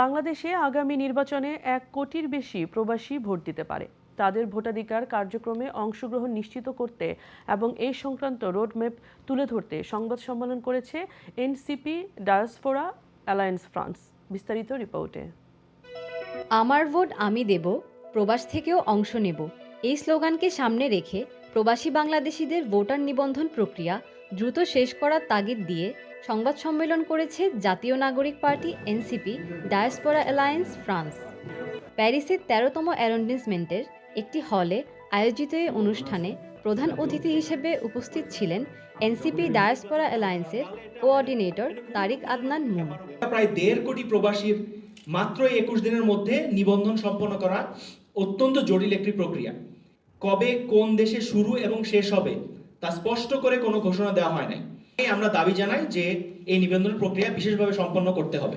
বাংলাদেশে আগামী নির্বাচনে এক কোটির বেশি প্রবাসী ভোট দিতে পারে। তাদের ভোটাধিকার কার্যক্রমে অংশগ্রহণ নিশ্চিত করতে এবং এই সংক্রান্ত রোডম্যাপ তুলে ধরতে সংবাদ সম্মেলন করেছে এনসিপি ডায়াসফোরা অ্যালায়েন্স ফ্রান্স। বিস্তারিত রিপোর্টে। আমার ভোট আমি দেব, প্রবাস থেকেও অংশ নেব। এই স্লোগানকে সামনে রেখে প্রবাসী বাংলাদেশিদের ভোটার নিবন্ধন প্রক্রিয়া দ্রুত শেষ করার তাগিদ দিয়ে সংবাদ সম্মেলন করেছে জাতীয় নাগরিক party, NCP, diaspora alliance, France. প্যারিসের তেরোতম অ্যারেঞ্জমেন্টের একটি হলে আয়োজিত এই অনুষ্ঠানে প্রধান অতিথি হিসেবে উপস্থিত ছিলেন এনসিপি ডায়াসপোরা অ্যালায়েন্সের কোঅর্ডিনেটর তারিক আদনান মুন। প্রায় দেড় কোটি প্রবাসীর মাত্র একুশ দিনের মধ্যে নিবন্ধন সম্পন্ন করা অত্যন্ত জটিল একটি প্রক্রিয়া। কবে কোন দেশে শুরু এবং শেষ হবে তা স্পষ্ট করে কোনো ঘোষণা দেওয়া হয় নাই। আমরা দাবি জানাই যে এই নিবন্ধন প্রক্রিয়া বিশেষভাবে সম্পন্ন করতে হবে।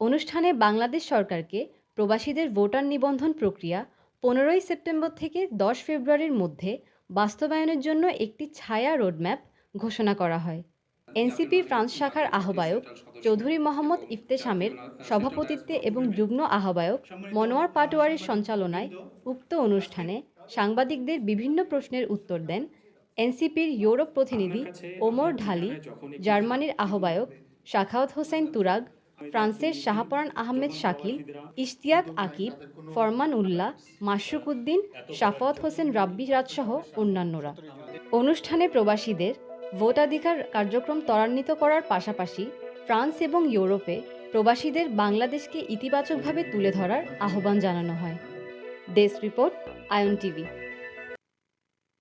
অনুষ্ঠানে বাংলাদেশ সরকারকে প্রবাসীদের ভোটার নিবন্ধন প্রক্রিয়া পনেরোই সেপ্টেম্বর থেকে দশ ফেব্রুয়ারির মধ্যে বাস্তবায়নের জন্য একটি ছায়া রোডম্যাপ ঘোষণা করা হয়। এনসিপি ফ্রান্স শাখার আহ্বায়ক চৌধুরী মোহাম্মদ ইফতেশামের সভাপতিত্বে এবং যুগ্ম আহ্বায়ক মনোয়ার পাটোয়ারির সঞ্চালনায় উক্ত অনুষ্ঠানে সাংবাদিকদের বিভিন্ন প্রশ্নের উত্তর দেন এনসিপির ইউরোপ প্রতিনিধি ওমর ঢালি জার্মানির আহ্বায়ক শাখাওয়াত হোসেন তুরাগ ফ্রান্সের শাহপরান আহমেদ শাকিল ইশতিয়াক আকিব ফরমান উল্লাহ মাশরুক উদ্দিন শাফাওয়াত হোসেন রাব্বি রাজসহ অন্যান্যরা। অনুষ্ঠানে প্রবাসীদের ভোটাধিকার কার্যক্রম ত্বরান্বিত করার পাশাপাশি ফ্রান্স এবং ইউরোপে প্রবাসীদের বাংলাদেশকে ইতিবাচকভাবে তুলে ধরার আহ্বান জানানো হয়। ডেস্ক রিপোর্ট আয়ন টিভি।